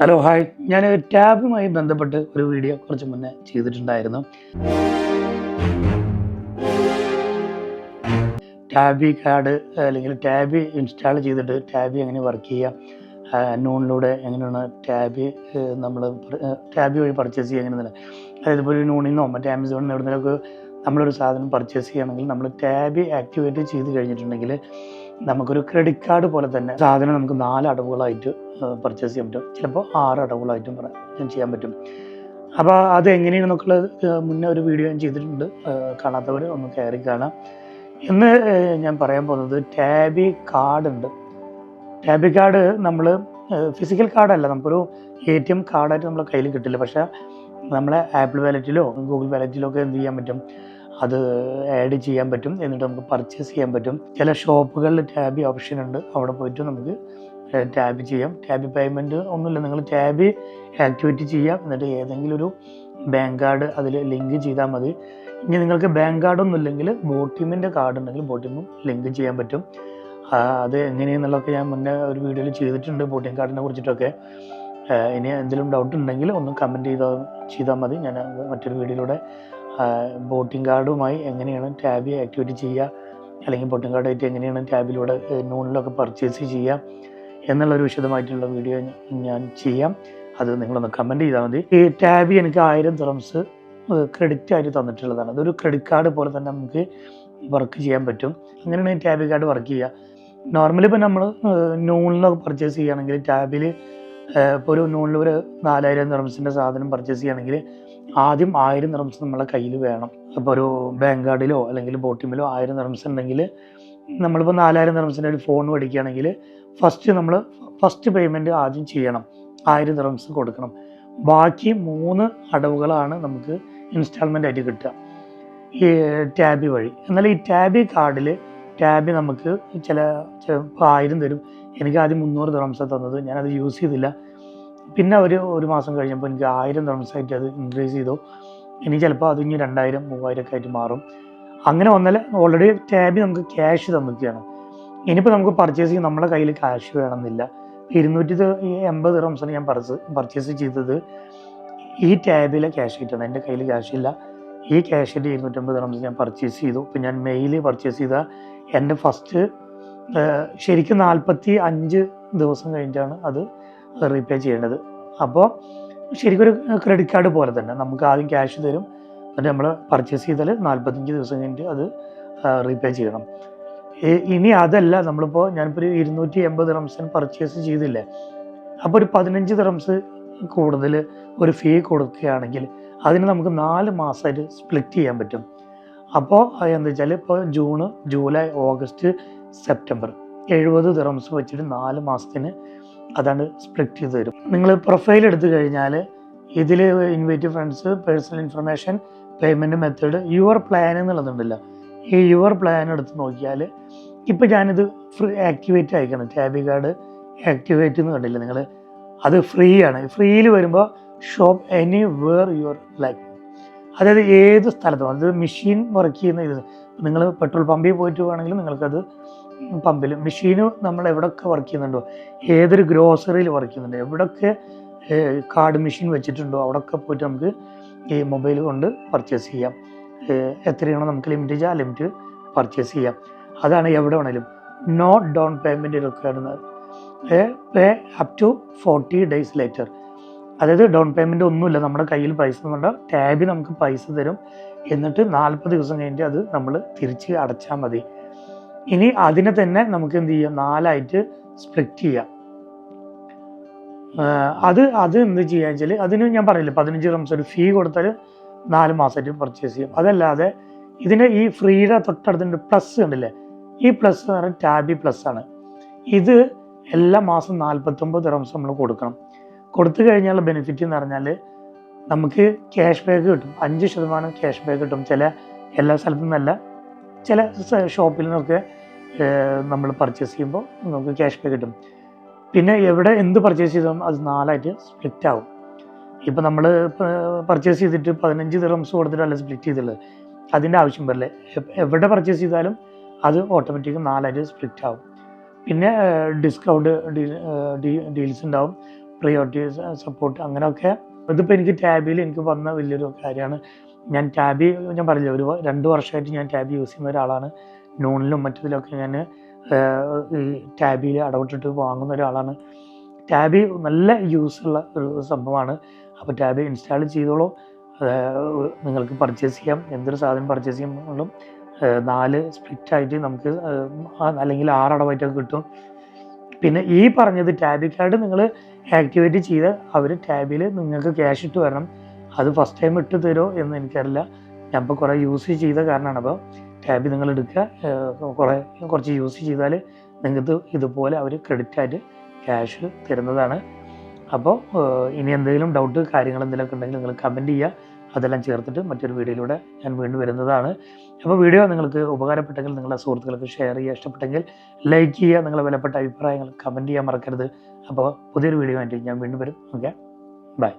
Hello hi ഞാൻ ടാബുമായി ബന്ധപ്പെട്ട് ഒരു വീഡിയോ കുറച്ച് മുന്നേ ചെയ്തിട്ടുണ്ടായിരുന്നു. ടാബി കാർഡ് അല്ലെങ്കിൽ ടാബി ഇൻസ്റ്റാൾ ചെയ്തിട്ട് ടാബി എങ്ങനെ വർക്ക് ചെയ്യുക നൂണിലൂടെ എങ്ങനെയാണ് ടാബി നമ്മൾ ടാബി വഴി പർച്ചേസ് ചെയ്യുക എങ്ങനെയാണ് അതായത് ഇപ്പോൾ ഒരു നൂണിൽ നിന്നോ മറ്റേ ആമസോണിൽ നിന്ന് എവിടുന്നൊക്കെ നമ്മളൊരു സാധനം പർച്ചേസ് ചെയ്യുകയാണെങ്കിൽ നമ്മൾ ടാബി ആക്ടിവേറ്റ് ചെയ്ത് കഴിഞ്ഞിട്ടുണ്ടെങ്കിൽ നമുക്കൊരു ക്രെഡിറ്റ് കാർഡ് പോലെ തന്നെ സാധനം നമുക്ക് നാല് അടവുകളായിട്ട് പർച്ചേസ് ചെയ്യാൻ പറ്റും. ചിലപ്പോൾ ആറ് അടവുകളായിട്ടും പറയാം. ചെയ്യാൻ പറ്റും. അപ്പോൾ അത് എങ്ങനെയാണെന്നൊക്കെയുള്ളത് ഏഹ് മുന്നേ ഒരു വീഡിയോ ഞാൻ ചെയ്തിട്ടുണ്ട്. കാണാത്തവർ ഒന്ന് കയറി കാണാം. ഇന്ന് ഞാൻ പറയാൻ പോകുന്നത് ടാബി കാർഡ് ഉണ്ട്. ടാബി കാർഡ് നമ്മൾ ഫിസിക്കൽ കാർഡല്ല നമുക്കൊരു എ ടി എം കാർഡായിട്ട് നമ്മളെ കയ്യിൽ കിട്ടില്ല. പക്ഷേ നമ്മളെ ആപ്പിൾ വാലറ്റിലോ ഗൂഗിൾ വാലറ്റിലോ ഒക്കെ എന്ത് ചെയ്യാൻ പറ്റും? അത് ആഡ് ചെയ്യാൻ പറ്റും. എന്നിട്ട് നമുക്ക് പർച്ചേസ് ചെയ്യാൻ പറ്റും. ചില ഷോപ്പുകളിൽ ടാബി ഓപ്ഷൻ ഉണ്ട്. അവിടെ പോയിട്ട് നമുക്ക് ടാബ് ചെയ്യാം. ടാബ് പേയ്മെന്റ് ഒന്നുമില്ല. നിങ്ങൾ ടാബ് ആക്ടിവേറ്റ് ചെയ്യാം. എന്നിട്ട് ഏതെങ്കിലും ഒരു ബാങ്ക് കാർഡ് അതിൽ ലിങ്ക് ചെയ്താൽ മതി. ഇനി നിങ്ങൾക്ക് ബാങ്ക് കാർഡൊന്നും ഇല്ലെങ്കിൽ ബോട്ടിമിന്റെ കാർഡ് ഉണ്ടെങ്കിൽ ബോട്ടിമും ലിങ്ക് ചെയ്യാൻ പറ്റും. അത് എങ്ങനെയെന്നുള്ളതൊക്കെ ഞാൻ മുന്നേ ഒരു വീഡിയോയിൽ ചെയ്തിട്ടുണ്ട് ബോട്ടിംഗ് കാർഡിനെ കുറിച്ചിട്ടൊക്കെ. ഇനി എന്തെങ്കിലും ഡൗട്ട് ഉണ്ടെങ്കിൽ ഒന്ന് കമന്റ് ചെയ്താൽ ചെയ്താൽ മതി. ഞാൻ മറ്റൊരു വീഡിയോയിലൂടെ ബോട്ടിംഗ് കാർഡുമായി എങ്ങനെയാണ് ടാബ് ആക്ടിവേറ്റ് ചെയ്യുക? അല്ലെങ്കിൽ ബോട്ടിംഗ് കാർഡായിട്ട് എങ്ങനെയാണ് ടാബിലൂടെ നൂണിലൊക്കെ പർച്ചേസ് ചെയ്യുക? എന്നുള്ളൊരു വിശദമായിട്ടുള്ള വീഡിയോ ഞാൻ ചെയ്യാം. അത് നിങ്ങളൊന്ന് കമന്റ് ചെയ്താൽ മതി. ഈ ടാബ് എനിക്ക് ആയിരം തിറംസ് ക്രെഡിറ്റ് ആയിട്ട് തന്നിട്ടുള്ളതാണ്. അതൊരു ക്രെഡിറ്റ് കാർഡ് പോലെ തന്നെ നമുക്ക് വർക്ക് ചെയ്യാൻ പറ്റും. അങ്ങനെയാണ് ഈ ടാബ് കാർഡ് വർക്ക് ചെയ്യുക. നോർമലി ഇപ്പോൾ നമ്മൾ നൂണിലൊക്കെ പർച്ചേസ് ചെയ്യുകയാണെങ്കിൽ ടാബിൽ ഇപ്പോൾ ഒരു നൂണിൽ ഒരു നാലായിരം തിറംസിന്റെ സാധനം പർച്ചേസ് ചെയ്യുകയാണെങ്കിൽ ആദ്യം ആയിരം നിറംസ് നമ്മളെ കയ്യിൽ വേണം. അപ്പോൾ ഒരു ബാങ്ക് കാർഡിലോ അല്ലെങ്കിൽ ബോട്ടിമിലോ ആയിരം നിറംസ് ഉണ്ടെങ്കിൽ നമ്മളിപ്പോൾ നാലായിരം നിറംസിന്റെ ഒരു ഫോൺ മേടിക്കുകയാണെങ്കിൽ ഫസ്റ്റ് നമ്മൾ ഫസ്റ്റ് പേയ്മെന്റ് ആദ്യം ചെയ്യണം. ആയിരം നിറംസ് കൊടുക്കണം. ബാക്കി മൂന്ന് അടവുകളാണ് നമുക്ക് ഇൻസ്റ്റാൾമെന്റ് ആയിട്ട് കിട്ടുക. ഈ ടാബി വഴി. എന്നാൽ ഈ ടാബി കാർഡിൽ ടാബി നമുക്ക് ചില ഇപ്പോൾ ആയിരം തരും. എനിക്ക് ആദ്യം മുന്നൂറ് ദിറംസാണ് തന്നത്. ഞാനത് യൂസ് ചെയ്തില്ല. പിന്നെ ഒരു ഒരു മാസം കഴിഞ്ഞപ്പോൾ എനിക്ക് ആയിരം ദിറംസായിട്ട് അത് ഇൻക്രീസ് ചെയ്തു. ഇനി ചിലപ്പോൾ അത് ഇനി രണ്ടായിരം മൂവായിരം ഒക്കെ ആയിട്ട് മാറും. അങ്ങനെ വന്നാൽ ഓൾറെഡി ടാബി നമുക്ക് ക്യാഷ് തന്നിരിക്കുകയാണ്. ഇനിയിപ്പോൾ നമുക്ക് പർച്ചേസ് ചെയ്യാൻ നമ്മുടെ കയ്യിൽ ക്യാഷ് വേണമെന്നില്ല. ഇരുന്നൂറ്റി എൺപത് റംസാണ് ഞാൻ പർച്ച പർച്ചേസ് ചെയ്തത്. ഈ ടാബിലെ ക്യാഷ് ആയിട്ടാണ് എന്റെ കയ്യിൽ ക്യാഷ് ഇല്ല. ഈ ക്യാഷിന്റെ ഇരുന്നൂറ്റമ്പത് റംസ് ഞാൻ പർച്ചേസ് ചെയ്തു. ഇപ്പം ഞാൻ മെയിൽ പർച്ചേസ് ചെയ്ത എന്റെ ഫസ്റ്റ് ശരിക്കും നാൽപ്പത്തി അഞ്ച് ദിവസം കഴിഞ്ഞിട്ടാണ് അത് റീപേ ചെയ്യേണ്ടത്. അപ്പോൾ ശരിക്കും ഒരു ക്രെഡിറ്റ് കാർഡ് പോലെ തന്നെ നമുക്ക് ആദ്യം ക്യാഷ് തരും. എന്നിട്ട് നമ്മൾ പർച്ചേസ് ചെയ്താൽ നാൽപ്പത്തഞ്ച് ദിവസം കഴിഞ്ഞിട്ട് അത് റീപേ ചെയ്യണം. ഇനി അതല്ല നമ്മളിപ്പോൾ ഞാനിപ്പോൾ ഒരു ഇരുന്നൂറ്റി എൺപത് റംസിന് പർച്ചേസ് ചെയ്തില്ലേ? അപ്പോൾ ഒരു പതിനഞ്ച് റംസ് കൂടുതൽ ഒരു ഫീ കൊടുക്കുകയാണെങ്കിൽ അതിന് നമുക്ക് നാല് മാസമായിട്ട് സ്പ്ലിറ്റ് ചെയ്യാൻ പറ്റും. അപ്പോൾ എന്താ വെച്ചാൽ ഇപ്പോൾ ജൂണ് ജൂലൈ ഓഗസ്റ്റ് സെപ്റ്റംബർ എഴുപത് ദിറംസ് വെച്ചിട്ട് നാല് മാസത്തിന് അതാണ് സ്പ്ലിറ്റ് ചെയ്ത് തരും. നിങ്ങൾ പ്രൊഫൈൽ എടുത്തു കഴിഞ്ഞാൽ ഇതിൽ invite friends personal information payment method your plan എന്നുള്ളതുണ്ടല്ലോ. ഈ യുവർ പ്ലാൻ എടുത്ത് നോക്കിയാൽ ഇപ്പം ഞാനിത് ഫ്രീ ആക്ടിവേറ്റ് അയക്കണം. ടാബി കാർഡ് ആക്ടിവേറ്റ് എന്ന് കണ്ടില്ല നിങ്ങൾ അത് ഫ്രീ ആണ്. ഫ്രീയിൽ വരുമ്പോൾ shop anywhere your like അതായത് ഏത് സ്ഥലത്തും അത് മെഷീൻ വർക്ക് ചെയ്യുന്ന ഇത്. നിങ്ങൾ പെട്രോൾ പമ്പിൽ പോയിട്ട് പോകുകയാണെങ്കിലും നിങ്ങൾക്കത് പമ്പിൽ മെഷീന് നമ്മൾ എവിടെയൊക്കെ വർക്ക് ചെയ്യുന്നുണ്ടോ? ഏതൊരു ഗ്രോസറിയിൽ വർക്ക് ചെയ്യുന്നുണ്ടോ. എവിടെയൊക്കെ കാർഡ് മെഷീൻ വെച്ചിട്ടുണ്ടോ? അവിടെയൊക്കെ പോയിട്ട് നമുക്ക് ഈ മൊബൈൽ കൊണ്ട് പർച്ചേസ് ചെയ്യാം. എത്രയാണോ നമുക്ക് ലിമിറ്റ് ചെയ്യാം ലിമിറ്റ് പർച്ചേസ് ചെയ്യാം. അതാണ് എവിടെ വേണേലും. No down payment required pay up to forty days later അതായത് ഡൗൺ പേയ്മെന്റ് ഒന്നുമില്ല. നമ്മുടെ കയ്യിൽ പൈസ കൊണ്ട് ടാബിൽ നമുക്ക് പൈസ തരും. എന്നിട്ട് നാൽപ്പത് ദിവസം കഴിഞ്ഞിട്ട് അത് നമ്മൾ തിരിച്ച് അടച്ചാൽ മതി. ഇനി അതിനെ തന്നെ നമുക്ക് എന്ത് ചെയ്യാം? നാലായിട്ട് സ്പ്ലിറ്റ് ചെയ്യാം. അത് അത് എന്ത് ചെയ്യാന്ന് വെച്ചാൽ അതിന് ഞാൻ പറയില്ല പതിനഞ്ച് റംസ് ഒരു ഫീ കൊടുത്താൽ നാല് മാസമായിട്ട് പർച്ചേസ് ചെയ്യും. അതല്ലാതെ ഇതിന് ഈ ഫ്രീയുടെ തൊട്ടടുത്തുണ്ട് പ്ലസ് ഉണ്ടല്ലേ ഈ പ്ലസ് എന്ന് പറഞ്ഞാൽ ടാബി പ്ലസ് ആണ്. ഇത് എല്ലാ മാസം നാൽപ്പത്തൊമ്പത് റംസ് നമ്മൾ കൊടുക്കണം. കൊടുത്തു കഴിഞ്ഞാൽ ബെനിഫിറ്റ് എന്ന് പറഞ്ഞാൽ നമുക്ക് ക്യാഷ് ബാക്ക് കിട്ടും. അഞ്ച് ശതമാനം ക്യാഷ് ബാക്ക് കിട്ടും. ചില എല്ലാ സ്ഥലത്തു നിന്നല്ല ചില ഷോപ്പിൽ നിന്നൊക്കെ നമ്മൾ പർച്ചേസ് ചെയ്യുമ്പോൾ നമുക്ക് ക്യാഷ് ബാക്ക് കിട്ടും. പിന്നെ എവിടെ എന്ത് പർച്ചേസ് ചെയ്താലും അത് നാലായിട്ട് സ്പ്ലിറ്റ് ആവും. ഇപ്പം നമ്മൾ പർച്ചേസ് ചെയ്തിട്ട് പതിനഞ്ച് ദിറംസ് കൊടുത്തിട്ടല്ല സ്പ്ലിറ്റ് ചെയ്തിട്ടുള്ളത് അതിന്റെ ആവശ്യം വരില്ല. എവിടെ പർച്ചേസ് ചെയ്താലും അത് ഓട്ടോമാറ്റിക് നാലായിട്ട് സ്പ്ലിറ്റ് ആവും. പിന്നെ ഡിസ്കൗണ്ട് ഡീൽസ് ഉണ്ടാവും. പ്രിയോറിറ്റി സപ്പോർട്ട് അങ്ങനെയൊക്കെ. ഇതിപ്പോൾ എനിക്ക് ടാബിൽ എനിക്ക് വന്ന വലിയൊരു കാര്യമാണ്. ഞാൻ ടാബി ഞാൻ പറഞ്ഞില്ല ഒരു രണ്ട് വർഷമായിട്ട് ഞാൻ ടാബ് യൂസ് ചെയ്യുന്ന ഒരാളാണ്. നൂണിലും മറ്റതിലൊക്കെ ഞാൻ ഈ ടാബിയിൽ അടവിട്ടിട്ട് വാങ്ങുന്ന ഒരാളാണ്. ടാബി നല്ല യൂസുള്ള ഒരു സംഭവമാണ്. അപ്പോൾ ടാബ് ഇൻസ്റ്റാൾ ചെയ്തോളൂ. നിങ്ങൾക്ക് പർച്ചേസ് ചെയ്യാം. എന്തൊരു സാധനം പർച്ചേസ് ചെയ്യുമ്പോഴും നാല് സ്പ്ലിറ്റ് ആയിട്ട് നമുക്ക് അല്ലെങ്കിൽ ആറ് അടവായിട്ടൊക്കെ കിട്ടും. പിന്നെ ഈ പറഞ്ഞത് ടാബി കാർഡ് നിങ്ങൾ ആക്ടിവേറ്റ് ചെയ്ത് അവർ ടാബിൽ നിങ്ങൾക്ക് ക്യാഷ് ഇട്ട് വരണം അത് ഫസ്റ്റ് ടൈം ഇട്ട് തരുമോ എന്ന് എനിക്കറിയില്ല. ഞാൻ ഇപ്പോൾ കുറേ യൂസ് ചെയ്ത കാരണമാണ് അപ്പോൾ ടാബ് നിങ്ങൾ എടുക്കുക. കുറേ കുറച്ച് യൂസ് ചെയ്താൽ നിങ്ങൾക്ക് ഇതുപോലെ അവർ ക്രെഡിറ്റ് ആയിട്ട് ക്യാഷ് തരുന്നതാണ്. അപ്പോൾ ഇനി എന്തെങ്കിലും ഡൗട്ട് കാര്യങ്ങൾ എന്തെങ്കിലുമൊക്കെ ഉണ്ടെങ്കിൽ നിങ്ങൾ കമന്റ് ചെയ്യുക. അതെല്ലാം ചേർത്തിട്ട് മറ്റൊരു വീഡിയോയിലൂടെ ഞാൻ വീണ്ടും വരുന്നതാണ്. അപ്പോൾ വീഡിയോ നിങ്ങൾക്ക് ഉപകാരപ്പെട്ടെങ്കിൽ നിങ്ങളുടെ സുഹൃത്തുക്കൾക്ക് ഷെയർ ചെയ്യുക. ഇഷ്ടപ്പെട്ടെങ്കിൽ ലൈക്ക് ചെയ്യുക. നിങ്ങളുടെ വിലപ്പെട്ട അഭിപ്രായങ്ങൾ കമന്റ് ചെയ്യാൻ മറക്കരുത്. അപ്പോൾ പുതിയൊരു വീഡിയോ ആയിട്ട് ഞാൻ വീണ്ടും വരും. Okay bye